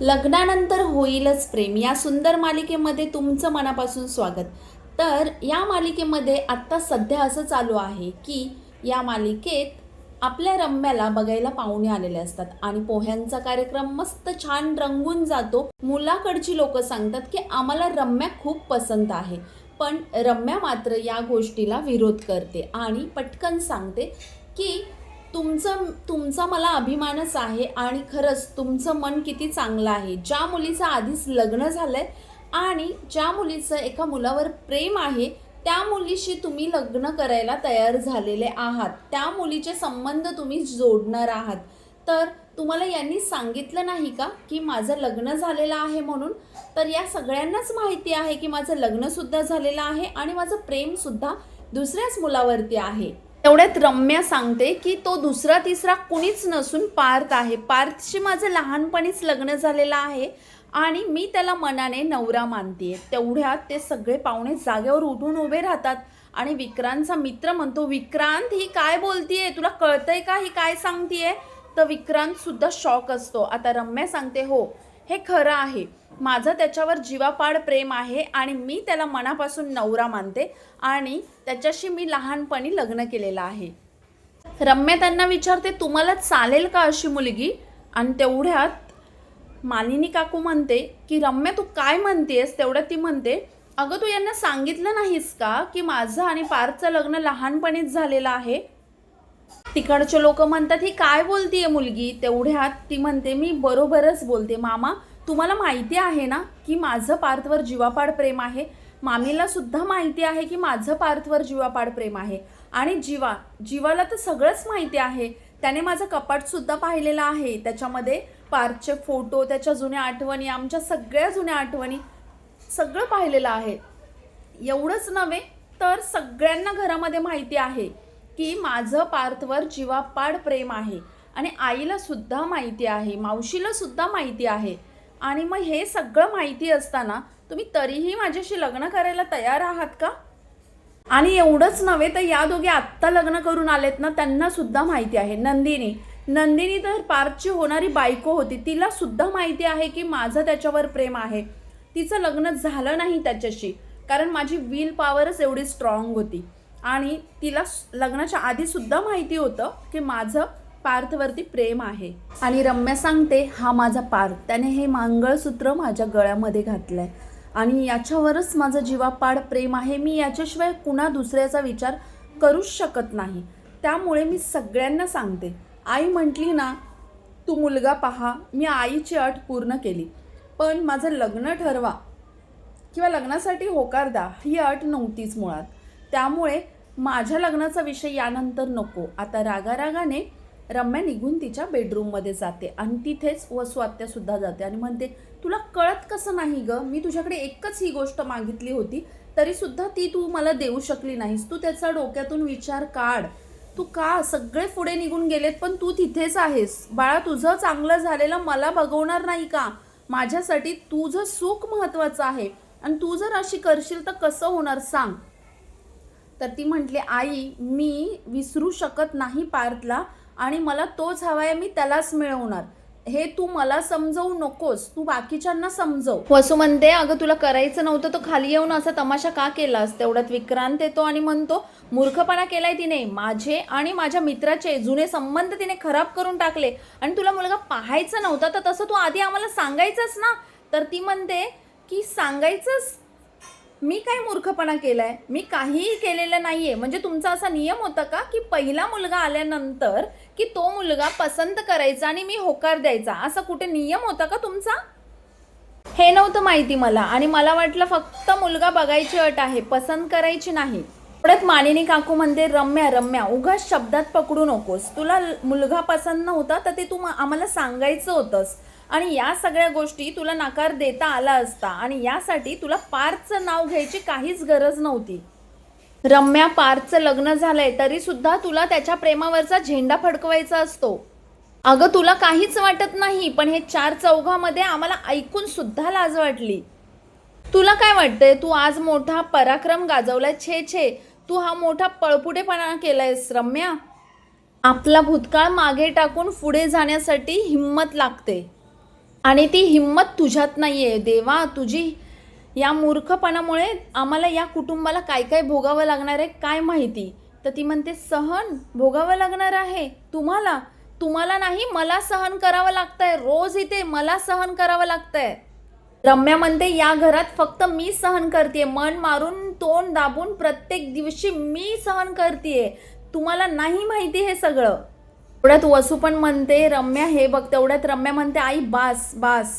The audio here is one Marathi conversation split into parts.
लग्नानंतर होईलच प्रेम. या सुंदर मालिकेमध्ये तुमचं मनापासून स्वागत. तर या मालिकेमध्ये आत्ता सध्या असं चालू आहे की या मालिकेत आपल्या रम्याला बघायला पाहुणे आलेले असतात आणि पोह्यांचा कार्यक्रम मस्त छान रंगून जातो. मुलाकडची लोक सांगतात की आम्हाला रम्या खूप पसंत आहे. पण रम्या मात्र या गोष्टीला विरोध करते आणि पटकन सांगते की तुमचं तुमचा मला अभिमानच आहे आणि खरंच तुमचं मन किती चांगलं आहे. ज्या मुलीचं आधीच लग्न झालं आहे आणि ज्या मुलीचं एका मुलावर प्रेम आहे त्या मुलीशी तुम्ही लग्न करायला तयार झालेले आहात. त्या मुलीचे संबंध तुम्ही जोडणार आहात. तर तुम्हाला यांनी सांगितलं नाही का की माझं लग्न झालेलं आहे म्हणून? तर या सगळ्यांनाच माहिती आहे की माझं लग्नसुद्धा झालेलं आहे आणि माझं प्रेमसुद्धा दुसऱ्याच मुलावरती आहे. तेवढ्यात रम्या सांगते की तो दुसरा तिसरा कुणीच नसून पार्थ आहे. पार्थशी माझं लहानपणीच लग्न झालेलं आहे आणि मी त्याला मनाने नवरा मानते तेवढ्यात ते सगळे पाहुणे जागेवर उठून उभे राहतात आणि विक्रांतचा मित्र म्हणतो विक्रांत ही काय बोलतीये? तुला कळतंय का? ही काय सांगतीये? तर विक्रांत सुद्धा शॉक असतो. आता रम्या सांगते हो हे खरं आहे. माझं त्याच्यावर जीवापाड प्रेम आहे आणि मी त्याला मनापासून नवरा मानते आणि त्याच्याशी मी लहानपणी लग्न केलेलं आहे. रम्या त्यांना विचारते तुम्हाला चालेल का अशी मुलगी? आणि तेवढ्यात मालिनी काकू म्हणते की रम्या तू काय म्हणतेस? तेवढ्यात ती म्हणते अगं तू यांना सांगितलं नाहीस का की माझं आणि पार्थचं लग्न लहानपणीच झालेलं आहे? तिकडचे लोक म्हणतात ही काय बोलतीये मुलगी? तेवढ्यात ती म्हणते मी बरोबरच बोलते. मामा तुम्हाला माहिती आहे ना की माझं पार्थवर जीवापाड प्रेम आहे? मामीला सुद्धा माहिती आहे की माझं पार्थवर जीवापाड प्रेम आहे? आणि जीवा जीवाला तर सगळंच माहिती आहे. त्याने माझं कपाटसुद्धा पाहिलेलं आहे. त्याच्यामध्ये पार्थचे फोटो त्याच्या जुन्या आठवणी आमच्या सगळ्या जुन्या आठवणी सगळं पाहिलेलं आहे. एवढंच नव्हे तर सगळ्यांना घरामध्ये माहिती आहे. की माझं पार्थवर जीवापाड प्रेम आहे. आणि आईला सुद्धा माहिती आहे मावशीला सुद्धा माहिती आहे. आणि मग हे सगळं माहिती असताना तुम्ही तरीही माझ्याशी लग्न करायला तयार आहात का? आणि एवढंच नव्हे तर या दोघे आत्ता लग्न करून आलेत ना त्यांना सुद्धा माहिती आहे. नंदिनी नंदिनी तर पार्थची होणारी बायको होती. तिला सुद्धा माहिती आहे की माझं त्याच्यावर प्रेम आहे. तिचं लग्न झालं नाही त्याच्याशी. कारण माझी विल पॉवरच एवढी स्ट्रॉंग होती. आणि तिला लग्नाच्या आधी सुद्धा माहिती होतं की माझं पार्थवरती प्रेम आहे. आणि रम्या सांगते हा माझा पार्थ. त्याने हे मांगळसूत्र माझ्या गळ्यामध्ये घातलंय. आणि याच्यावरच माझं जीवापाड प्रेम आहे. मी याच्याशिवाय कुणा दुसऱ्याचा विचार करूच शकत नाही. त्यामुळे मी सगळ्यांना सांगते आई म्हटली ना तू मुलगा पहा. मी आईची अट पूर्ण केली. पण माझं लग्न ठरवा. किंवा लग्नासाठी होकार द्या. ही अट नव्हतीच मुळात. त्यामुळे माझ्या लग्नाचा विषय यानंतर नको. आता रागारागाने रम्या निघून तिच्या बेडरूममध्ये जाते आणि तिथेच वसू आत्यासुद्धा जाते आणि म्हणते तुला कळत कसं नाही ग? मी तुझ्याकडे एकच ही गोष्ट मागितली होती तरीसुद्धा ती तू मला देऊ शकली नाहीस. तू त्याचा डोक्यातून विचार काढ. तू का सगळे पुढे निघून गेलेत पण तू तिथेच आहेस. बाळा तुझं चांगलं झालेलं मला बघवणार नाही का? माझ्यासाठी तुझं सुख महत्त्वाचं आहे. आणि तू जर अशी करशील तर कसं होणार सांग. तर ती म्हटली आई मी विसरू शकत नाही पार्थला आणि मला तोच हवाय मी त्यालाच मिळवणार. हे तू मला समजवू नकोस तू बाकीच्यांना समजव. वसू म्हणते अगं तुला करायचं नव्हतं तो खाली येऊन असा तमाशा का केलास? तेवढ्यात विक्रांत येतो आणि म्हणतो मूर्खपणा केलाय तिने. माझे आणि माझ्या मित्राचे जुने संबंध तिने खराब करून टाकले आणि तुला मुलगा पाहायचा नव्हता तर तसं तू आधी आम्हाला सांगायचंच ना? तर ती म्हणते की सांगायचंच मी काय मूर्खपणा केलाय? मी काहीही केलेलं नाहीये. म्हणजे तुमचा असा नियम होता का की पहिला मुलगा आल्यानंतर की तो मुलगा पसंत करायचा आणि मी होकार द्यायचा? असा कुठे नियम होता का तुमचा? हे नव्हतं माहिती मला. आणि मला वाटलं फक्त मुलगा बघायची अट आहे पसंत करायची नाही. परत मालिनी काकू म्हणते रम्या रम्या उगाच शब्दात पकडू नकोस. तुला मुलगा पसंत नव्हता तर ते तू आम्हाला सांगायचं होतंस. आणि या सगळ्या गोष्टी तुला नकार देता आला असता आणि यासाठी तुला पार्थचं नाव घ्यायची काहीच गरज नव्हती. रम्या पार्थचं लग्न झालंय तरी सुद्धा तुला त्याच्या प्रेमावरचा झेंडा फडकवायचा असतो. अगं तुला काहीच वाटत नाही पण हे चार चौघामध्ये आम्हाला ऐकून सुद्धा लाज वाटली. तुला काय वाटतंय? तू आज मोठा पराक्रम गाजवलाय. छे छे. तू हा मोठा पळपुटेपणा केलायस रम्या. आपला भूतकाळ मागे टाकून पुढे जाण्यासाठी हिंमत लागते. आणि ती हिंमत तुझ्यात नाही आहे देवा तुझी या मूर्खपणामुळे आम्हाला या कुटुंबाला काय काय भोगावं लागणार आहे काय माहिती? तर ती म्हणते सहन भोगावं लागणार आहे तुम्हाला. तुम्हाला नाही मला सहन करावं लागतंय. रोज इथे मला सहन करावं लागतंय. रम्या म्हणते या घरात फक्त मी सहन करते मन मारून तोंड दाबून प्रत्येक दिवशी मी सहन करते तुम्हाला नाही माहिती हे सगळं. तेवढ्यात वसू पण म्हणते रम्या हे बघ तेवढ्यात रम्या म्हणते आई बास बास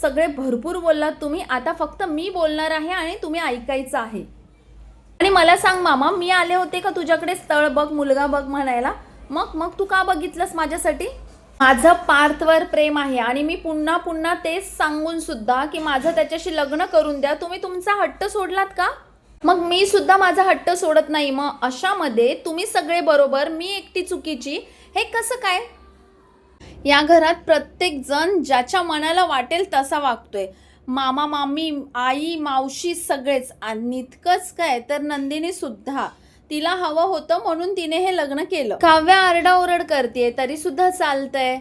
सगळे भरपूर बोललात तुम्ही आता फक्त मी बोलणार आहे आणि तुम्ही ऐकायचं आहे. आणि मला सांग मामा मी आले होते का तुझ्याकडे स्थळ बघ मुलगा बघ म्हणायला. मग मग तू का बघितलंस माझ्यासाठी? माझं पार्थवर प्रेम आहे आणि मी पुन्हा पुन्हा तेच सांगून सुद्धा की माझं त्याच्याशी लग्न करून द्या. तुम्ही तुमचा हट्ट सोडलात का? मग मी सुद्धा माझा हट्ट सोडत नाही. मग अशामध्ये तुम्ही सगळे बरोबर मी एकटी चुकीची हे कसं काय? या घरात प्रत्येक जण ज्याच्या मनाला वाटेल तसा वागतोय. मामा मामी आई मावशी सगळेच. आणि इतकंच काय तर नंदिनी सुद्धा. तिला हवं होतं म्हणून तिने हे लग्न केलं. काव्या आरडाओरड करते तरी सुद्धा चालतंय.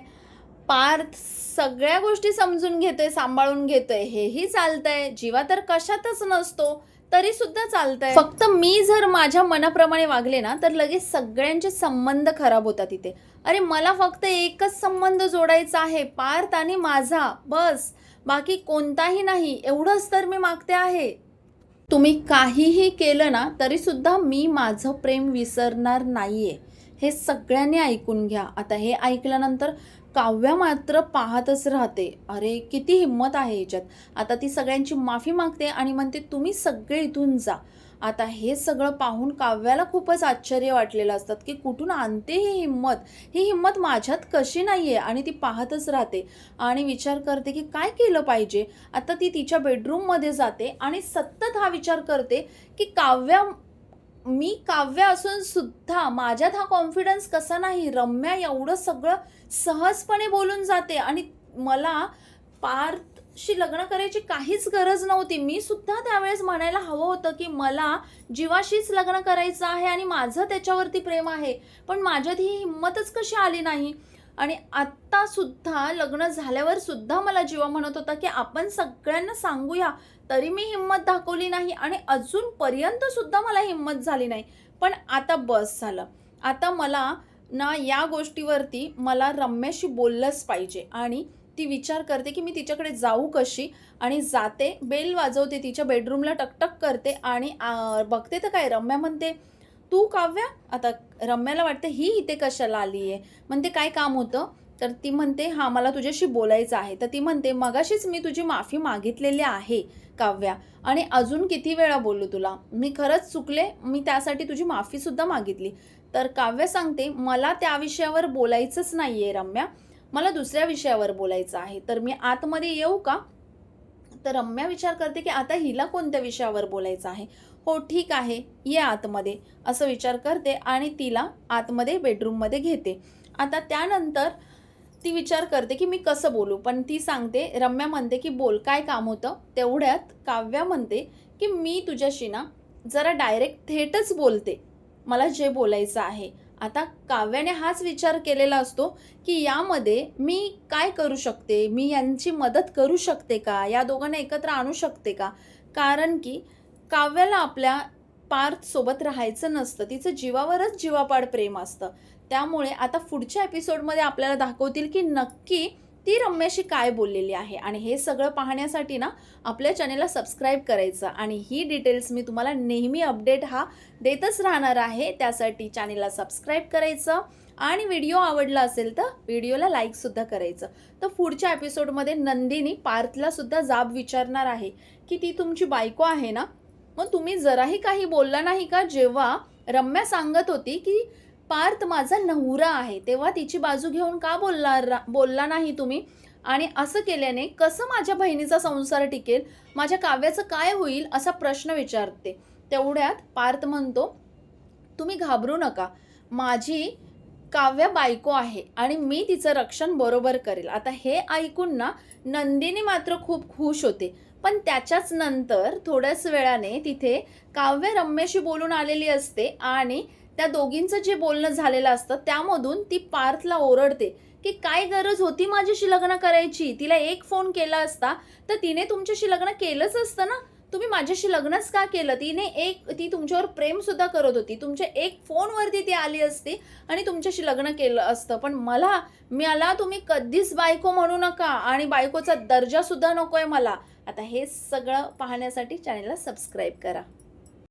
पार्थ सगळ्या गोष्टी समजून घेतोय सांभाळून घेतोय हेही चालतंय. जीवा तर कशातच नसतो. तरी सुद्धा चालतंय. फक्त मी जर माझ्या मनाप्रमाणे वागले ना तर लगेच सगळ्यांचे संबंध खराब होतात इथे. अरे मला फक्त एकच संबंध जोडायचा आहे पार्थ आणि माझा बस. बाकी कोणताही नाही एवढंच तर मी मागते आहे. तुम्ही काहीही केलं ना तरी सुद्धा मी माझं प्रेम विसरणार नाहीये. हे सगळ्यांनी ऐकून घ्या. आता हे ऐकल्यानंतर काव्या मात्र पाहतच राहते. अरे किती हिंमत आहे याच्यात. आता ती सगळ्यांची माफी मागते आणि म्हणते तुम्ही सगळे इथून जा. आता हे सगळं पाहून काव्याला खूपच आश्चर्य वाटलेलं असतात की कुठून आणते ही हिंमत? ही हिंमत माझ्यात कशी नाही आहे आणि ती पाहतच राहते आणि विचार करते की काय केलं पाहिजे? आता ती तिच्या बेडरूममध्ये जाते आणि सतत हा विचार करते की काव्या मी काव्य असून सुद्धा माझ्यात हा कॉन्फिडन्स कसा नाही? रम्या एवढं सगळं सहजपणे बोलून जाते आणि मला पार्थशी लग्न करायची काहीच गरज नव्हती. मी सुद्धा त्यावेळेस म्हणायला हवं होतं की मला जीवाशीच लग्न करायचं आहे आणि माझं त्याच्यावरती प्रेम आहे. पण माझ्यात ही हिंमतच कशी आली नाही? आणि आत्तासुद्धा लग्न झाल्यावर सुद्धा मला जीवा म्हणत होता की आपण सगळ्यांना सांगूया तरी मी हिंमत दाखवली नाही आणि अजूनपर्यंत सुद्धा मला हिंमत झाली नाही. पण आता बस झालं. आता मला ना या गोष्टीवरती मला रम्याशी बोललंच पाहिजे आणि ती विचार करते की मी तिच्याकडे जाऊ कशी आणि जाते बेल वाजवते तिच्या बेडरूमला टकटक करते आणि बघते तर काय रम्या म्हणते तू काव्या? आता रम्याला वाटतं ही इथे कशाला आली आहे म्हणते काय काम होतं? तर ती म्हणते हां मला तुझ्याशी बोलायचं आहे. तर ती म्हणते मगाशीच मी तुझी माफी मागितलेली आहे काव्या. आणि अजून किती वेळा बोलू तुला? मी खरंच चुकले? मी त्यासाठी तुझी माफीसुद्धा मागितली. तर काव्य सांगते मला त्या विषयावर बोलायचंच नाही आहे रम्या. मला दुसऱ्या विषयावर बोलायचं आहे. तर मी आतमध्ये येऊ का? तर रम्या विचार करते की आता हिला कोणत्या विषयावर बोलायचं आहे? हो ठीक आहे ये आतमध्ये असं विचार करते आणि तिला आतमध्ये बेडरूममध्ये घेते. आता त्यानंतर ती विचार करते की मी कसं बोलू? पण ती सांगते रम्या म्हणते की बोल काय काम होतं? तेवढ्यात काव्या म्हणते की मी तुझ्याशी ना जरा डायरेक्ट थेटच बोलते. मला जे बोलायचं आहे. आता काव्याने हाच विचार केलेला असतो की यामध्ये मी काय करू शकते? मी यांची मदत करू शकते का? या दोघांना एकत्र आणू शकते का? कारण की काव्याला आपल्या पार्थसोबत राहायचं नसतं. तिचं जीवावरच जीवापाड प्रेम असतं. त्यामुळे आता पुढच्या एपिसोडमध्ये आपल्याला दाखवतील की नक्की ती रम्याशी काय बोललेली आहे. आणि हे सगळं पाहण्यासाठी ना आपल्या चॅनेलला सबस्क्राईब करायचं. आणि ही डिटेल्स मी तुम्हाला नेहमी अपडेट हा देतच राहणार आहे. त्यासाठी चॅनेलला सबस्क्राईब करायचं. आणि व्हिडिओ आवडला असेल तर व्हिडिओला लाईकसुद्धा करायचं. तर पुढच्या एपिसोडमध्ये नंदिनी पार्थलासुद्धा जाब विचारणार आहे की ती तुमची बायको आहे ना? मग तुम्ही जराही काही बोलला नाही का जेव्हा रम्या सांगत होती की पार्थ माझा नवरा आहे तेव्हा तिची बाजू घेऊन का बोलला रा- बोलला नाही तुम्ही? आणि असं केल्याने कसं माझ्या बहिणीचा संसार टिकेल? माझ्या काव्याचं काय होईल असा प्रश्न विचारते. तेवढ्यात पार्थ म्हणतो तुम्ही घाबरू नका. माझी काव्या बायको आहे आणि मी तिचं रक्षण बरोबर करेल. आता हे ऐकून ना नंदिनी मात्र खूप खुश होते. पण त्याच्याच नंतर थोड्याच वेळाने तिथे काव्य रम्याशी बोलून आलेली असते आणि त्या दोघींचं जे बोलणं झालेलं असतं त्यामधून ती पार्थला ओरडते की काय गरज होती माझ्याशी लग्न करायची? तिला एक फोन केला असता तर तिने तुमच्याशी लग्न केलंच असतं ना? तुम्ही माझ्याशी लग्नच का केलं? तिने एक ती तुमच्यावर प्रेमसुद्धा करत होती. तुमच्या एक फोनवरती ती आली असती आणि तुमच्याशी लग्न केलं असतं. पण मला मला तुम्ही कधीच बायको म्हणू नका आणि बायकोचा दर्जासुद्धा नको आहे मला. आता हे सगळं पाहण्यासाठी चॅनलला सबस्क्राईब करा.